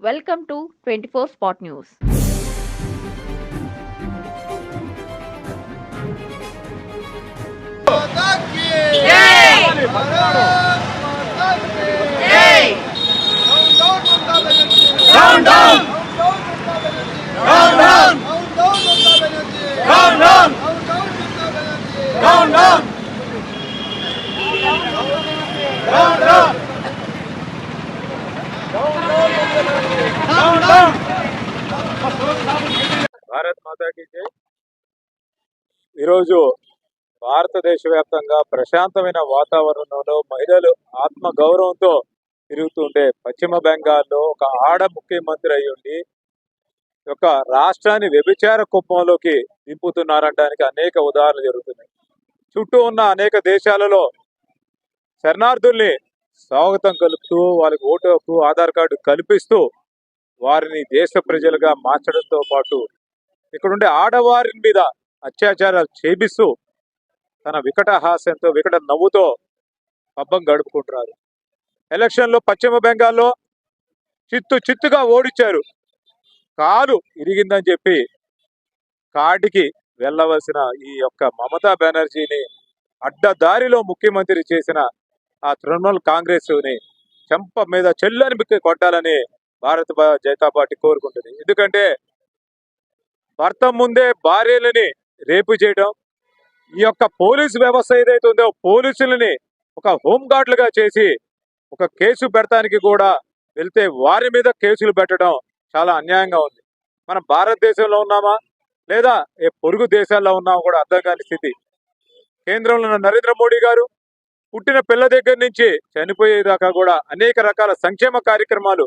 Welcome to twenty four spot news. Down, మాతాకి జై ఈరోజు భారతదేశ వ్యాప్తంగా ప్రశాంతమైన వాతావరణంలో మహిళలు ఆత్మ గౌరవంతో తిరుగుతుంటే పశ్చిమ బెంగాల్లో ఒక ఆడ ముఖ్యమంత్రి అయి ఉండి ఒక రాష్ట్రాన్ని వ్యభిచార కుప్పంలోకి దింపుతున్నారనడానికి అనేక ఉదాహరణలు జరుగుతున్నాయి. చుట్టూ ఉన్న అనేక దేశాలలో శరణార్థుల్ని స్వాగతం కలుపుతూ వాళ్ళకి ఓటు హక్కు ఆధార్ కార్డు కల్పిస్తూ వారిని దేశ ప్రజలుగా మార్చడంతో పాటు ఇక్కడుండే ఆడవారి మీద అత్యాచారాలు చేపిస్తూ తన వికట హాస్యంతో వికట నవ్వుతో పబ్బం గడుపుకుంటున్నారు. ఎలక్షన్లో పశ్చిమ బెంగాల్లో చిత్తు చిత్తుగా ఓడించారు కాలు ఇరిగిందని చెప్పి కాటికి వెళ్ళవలసిన ఈ యొక్క మమతా బెనర్జీని అడ్డదారిలో ముఖ్యమంత్రి చేసిన ఆ తృణమూల్ కాంగ్రెస్ని చెంప మీద చెల్లని కొట్టాలని భారత జనతా పార్టీ కోరుకుంటుంది. ఎందుకంటే భర్త ముందే భార్యలని రేపు చేయడం. ఈ యొక్క పోలీస్ వ్యవస్థ ఏదైతే ఉందో పోలీసులని ఒక హోంగార్డులుగా చేసి ఒక కేసు పెడతానికి కూడా వెళ్తే వారి మీద కేసులు పెట్టడం చాలా అన్యాయంగా ఉంది. మనం భారతదేశంలో ఉన్నామా? లేదా ఏ పొరుగు దేశాల్లో ఉన్నామా కూడా అర్థం కాని స్థితి. కేంద్రంలో ఉన్న నరేంద్ర మోడీ గారు పుట్టిన పిల్ల దగ్గర నుంచి చనిపోయేదాకా కూడా అనేక రకాల సంక్షేమ కార్యక్రమాలు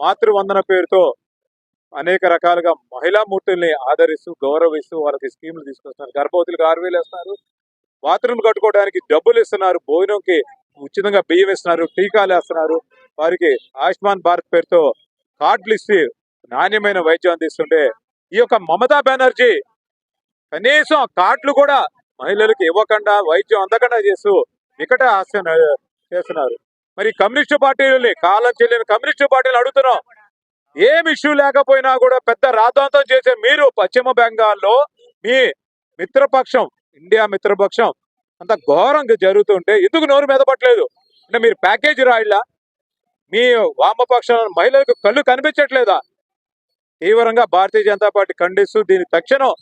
మాతృవందన పేరుతో అనేక రకాలుగా మహిళా మూర్తుల్ని ఆదరిస్తూ గౌరవిస్తూ వాళ్ళకి స్కీములు తీసుకొస్తున్నారు. గర్భవతులకు ఆరు వేలు బాత్రూమ్ కట్టుకోవడానికి డబ్బులు ఇస్తున్నారు. భోజనంకి ఉచితంగా బియ్యం ఇస్తున్నారు. టీకాలు వేస్తున్నారు. వారికి ఆయుష్మాన్ భారత్ పేరుతో కార్డులు ఇచ్చి నాణ్యమైన వైద్యం అందిస్తుంటే ఈ యొక్క మమతా బెనర్జీ కనీసం కార్డులు కూడా మహిళలకు ఇవ్వకుండా వైద్యం అందకుండా చేస్తూ నికట హాస్యం చేస్తున్నారు. మరి కమ్యూనిస్టు పార్టీలని కాలం చెల్లిన కమ్యూనిస్టు పార్టీలు అడుగుతున్నాం. ఏం ఇష్యూ లేకపోయినా కూడా పెద్ద రాద్ధాంతం చేసే మీరు పశ్చిమ బెంగాల్లో మీ మిత్రపక్షం ఇండియా మిత్రపక్షం అంత ఘోరంగా జరుగుతుంటే ఎందుకు నోరు మెదపట్లేదు అంటే మీరు ప్యాకేజీ రాయిలా? మీ వామపక్ష మహిళలకు కళ్ళు కనిపించట్లేదా? తీవ్రంగా భారతీయ జనతా పార్టీ ఖండిస్తూ దీని తక్షణం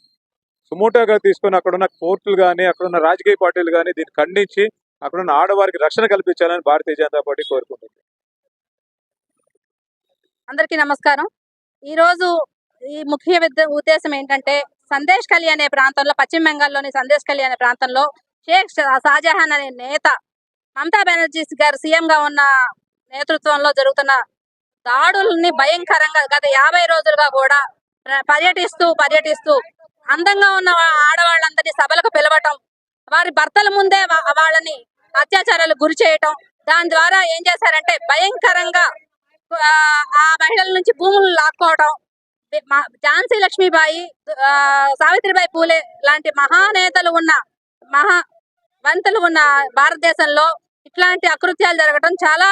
సుమోటోగా తీసుకుని అక్కడున్న కోర్టులు కానీ అక్కడున్న రాజకీయ పార్టీలు కానీ దీన్ని ఖండించి అక్కడున్న ఆడవారికి రక్షణ కల్పించాలని భారతీయ జనతా పార్టీ కోరుకుంటుంది. అందరికీ నమస్కారం. ఈ రోజు ఈ ముఖ్య ఉద్దేశం ఏంటంటే సందేశ్ కలి అనే ప్రాంతంలో పశ్చిమ బెంగాల్లోని సందేశ్ కలి అనే ప్రాంతంలో షేక్ షాజహాన్ అనే నేత మమతా బెనర్జీ గారు సీఎంగా ఉన్న నేతృత్వంలో జరుగుతున్న దాడుల్ని భయంకరంగా గత యాభై రోజులుగా కూడా పర్యటిస్తూ పర్యటిస్తూ అందంగా ఉన్న ఆడవాళ్ళందరినీ సభలకు పిలవటం వారి భర్తల ముందే వాళ్ళని అత్యాచారాలు గురి చేయటం దాని ద్వారా ఏం చేశారంటే భయంకరంగా ఆ ఆ మహిళల నుంచి భూములు లాక్కోవడం ఝాన్సీ లక్ష్మీబాయి ఆ, సావిత్రిబాయి పూలే లాంటి మహానేతలు ఉన్న మహా వంతులు ఉన్న భారతదేశంలో ఇట్లాంటి అకృత్యాలు జరగడం చాలా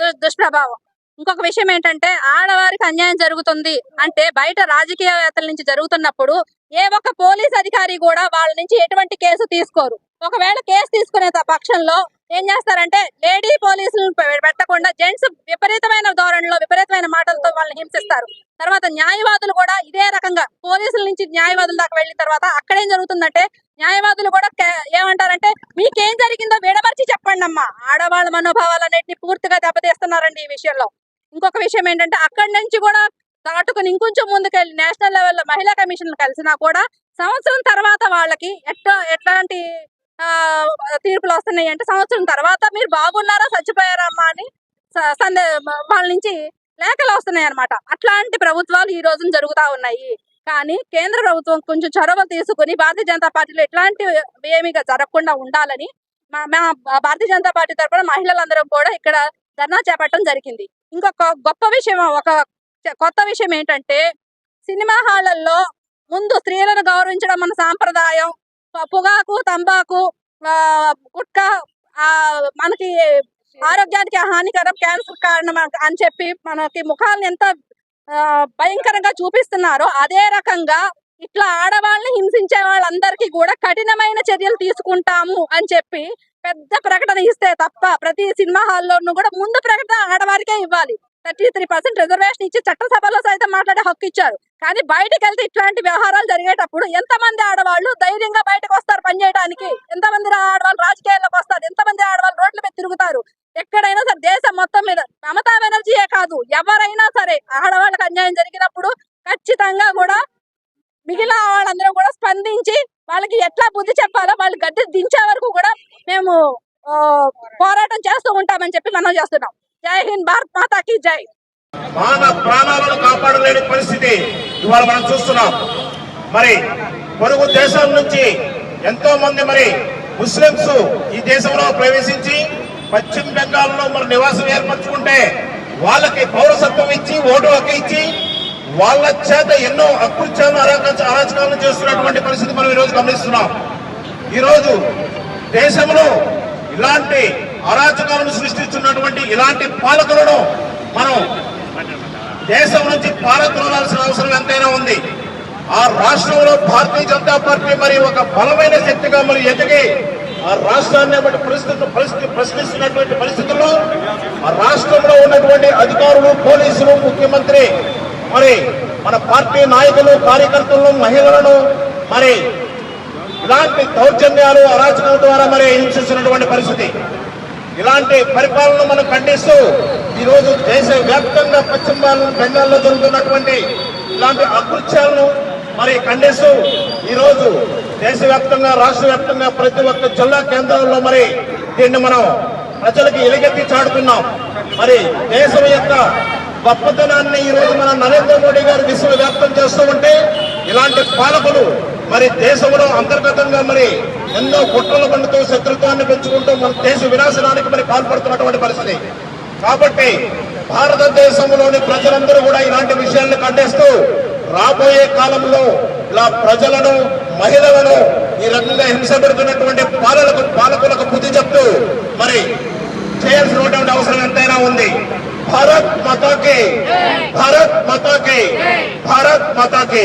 దు- దుష్ప్రభావం. ఇంకొక విషయం ఏంటంటే ఆడవారికి అన్యాయం జరుగుతుంది అంటే బయట రాజకీయవేత్తల నుంచి జరుగుతున్నప్పుడు ఏ ఒక్క పోలీస్ అధికారి కూడా వాళ్ళ నుంచి ఎటువంటి కేసు తీసుకోరు. ఒకవేళ కేసు తీసుకునే త- పక్షంలో ఏం చేస్తారంటే లేడీ పోలీసులను పెట్టకుండా జెంట్స్ విపరీతమైన ధోరణిలో విపరీతమైన మాటలతో వాళ్ళని హింసిస్తారు. తర్వాత న్యాయవాదులు కూడా ఇదే రకంగా పోలీసుల నుంచి న్యాయవాదుల దాకా వెళ్ళిన తర్వాత అక్కడేం జరుగుతుందంటే న్యాయవాదులు కూడా ఏమంటారంటే మీకేం జరిగిందో విడమర్చి చెప్పండి అమ్మా. ఆడవాళ్ళ మనోభావాలన్నింటినీ పూర్తిగా దెబ్బతీస్తున్నారండి ఈ విషయంలో. ఇంకొక విషయం ఏంటంటే అక్కడి నుంచి కూడా దాటుకుని ఇంకొంచెం ముందుకెళ్ళి నేషనల్ లెవెల్లో మహిళా కమిషన్ కలిసినా కూడా సంవత్సరం తర్వాత వాళ్ళకి ఎట్లా ఎట్లాంటి తీర్పులు వస్తున్నాయి అంటే సంవత్సరం తర్వాత మీరు బాగున్నారా చచ్చిపోయారమ్మా అని సందే వాళ్ళ నుంచి లేఖలు వస్తున్నాయి అన్నమాట అట్లాంటి ప్రభుత్వాలు ఈ రోజున జరుగుతా ఉన్నాయి. కానీ కేంద్ర ప్రభుత్వం కొంచెం చొరవ తీసుకుని భారతీయ జనతా పార్టీలో ఎట్లాంటి ఏమీగా జరగకుండా ఉండాలని మా మా భారతీయ జనతా పార్టీ తరఫున మహిళలందరం కూడా ఇక్కడ ధర్నా చేపట్టడం జరిగింది. ఇంకొక గొప్ప విషయం ఒక కొత్త విషయం ఏంటంటే సినిమా హాళ్ళలో ముందు స్త్రీలను గౌరవించడం మన సాంప్రదాయం పొగాకు తంబాకు ఆ, గుట్కా ఆ మనకి ఆరోగ్యానికి హానికరం క్యాన్సర్ కారణం అని చెప్పి మనకి ముఖాలను ఎంత ఆ, భయంకరంగా చూపిస్తున్నారో అదే రకంగా ఇట్లా ఆడవాళ్ళని హింసించే వాళ్ళందరికీ కూడా కఠినమైన చర్యలు తీసుకుంటాము అని చెప్పి పెద్ద ప్రకటన ఇస్తే తప్ప ప్రతి సినిమా హాల్లోనూ కూడా ముందు ప్రకటన ఆడవారికే ఇవ్వాలి. థర్టీ త్రీ పర్సెంట్ రిజర్వేషన్ ఇచ్చి చట్టసభలో సైతం మాట్లాడే హక్కు ఇచ్చారు. కానీ బయటకు వెళ్తే ఇట్లాంటి వ్యవహారాలు జరిగేటప్పుడు ఎంతమంది ఆడవాళ్ళు ధైర్యంగా బయటకు వస్తారు పనిచేయడానికి ఎంతమంది ఆడవాళ్ళు రాజకీయాల్లోకి వస్తారు? ఎంతమంది ఆడవాళ్ళు రోడ్ల మీద తిరుగుతారు? ఎక్కడైనా సరే దేశం మొత్తం మీద మమతా బెనర్జీయే కాదు ఎవరైనా సరే ఆడవాళ్ళకి అన్యాయం జరిగినప్పుడు ఖచ్చితంగా కూడా మిగిలిన వాళ్ళందరూ కూడా స్పందించి వాళ్ళకి ఎట్లా బుద్ధి చెప్పాలో వాళ్ళు గడ్డి దించే వరకు కూడా మేము పోరాటం చేస్తూ ఉంటామని చెప్పి మనం చేస్తున్నాం. జై హింద్ భారత్ మాతాకి జై. మాన ప్రాణాలను కాపాడలేని పరిస్థితి ఇవాళ మనం చూస్తున్నాం. మరి పొరుగు దేశం నుంచి ఎంతో మంది మరి ముస్లింస్ ఈ దేశంలో ప్రవేశించి పశ్చిమ బెంగాల్లో మరి నివాసం ఏర్పరచుకుంటే వాళ్ళకి పౌరసత్వం ఇచ్చి ఓటు హక్కు ఇచ్చి వాళ్ళ చేత ఎన్నో అకృత్యాలను అరాచ అరాచకాలను చేస్తున్నటువంటి పరిస్థితి మనం ఈరోజు గమనిస్తున్నాం. ఈరోజు దేశంలో ఇలాంటి అరాచకాలను సృష్టిస్తున్నటువంటి ఇలాంటి పాలకులను మనం దేశం నుంచి పారద్రోలాల్సిన అవసరం ఎంతైనా ఉంది. ఆ రాష్ట్రంలో భారతీయ జనతా పార్టీ మరి ఒక బలమైన శక్తిగా మరి ఎదిగి ఆ రాష్ట్రాన్ని బట్టి పరిస్థితులు పరిస్థితి ప్రశ్నిస్తున్నటువంటి పరిస్థితుల్లో ఆ రాష్ట్రంలో ఉన్నటువంటి అధికారులు పోలీసులు ముఖ్యమంత్రి మరి మన పార్టీ నాయకులు కార్యకర్తలను మహిళలను మరి ఇలాంటి దౌర్జన్యాలు అరాచకాల ద్వారా మరి హింసిస్తున్నటువంటి పరిస్థితి. ఇలాంటి పరిపాలన మనం ఖండిస్తూ ఈరోజు దేశ వ్యాప్తంగా పశ్చిమ బెంగాల్లో జరుగుతున్నటువంటి ఇలాంటి అకృత్యాలను మరి ఖండిస్తూ ఈరోజు దేశవ్యాప్తంగా రాష్ట్ర వ్యాప్తంగా ప్రతి ఒక్క జిల్లా కేంద్రాల్లో మరి దీన్ని మనం ప్రజలకు ఎలుగెత్తి చాటుతున్నాం. మరి దేశం యొక్క గొప్పతనాన్ని ఈ రోజు మన నరేంద్ర మోడీ గారు విశ్వవ్యాప్తం చేస్తూ ఉంటే ఇలాంటి పాలకులు మరి దేశంలో అంతర్గతంగా మరి ఎన్నో కుట్రల పండుతూ శత్రుత్వాన్ని పెంచుకుంటూ మన దేశ వినాశనానికి మరి పాల్పడుతున్నటువంటి పరిస్థితి. కాబట్టి భారతదేశంలోని ప్రజలందరూ కూడా ఇలాంటి విషయాలను ఖండిస్తూ రాబోయే కాలంలో ఇలా ప్రజలను మహిళలను ఈ రకంగా హింస పెడుతున్నటువంటి పాలలకు పాలకులకు బుద్ధి చెప్తూ మరి చేయాల్సినటువంటి అవసరం ఎంతైనా ఉంది. భారత్ మతాకి భారత్ మతాకి భారత్ మతాకి.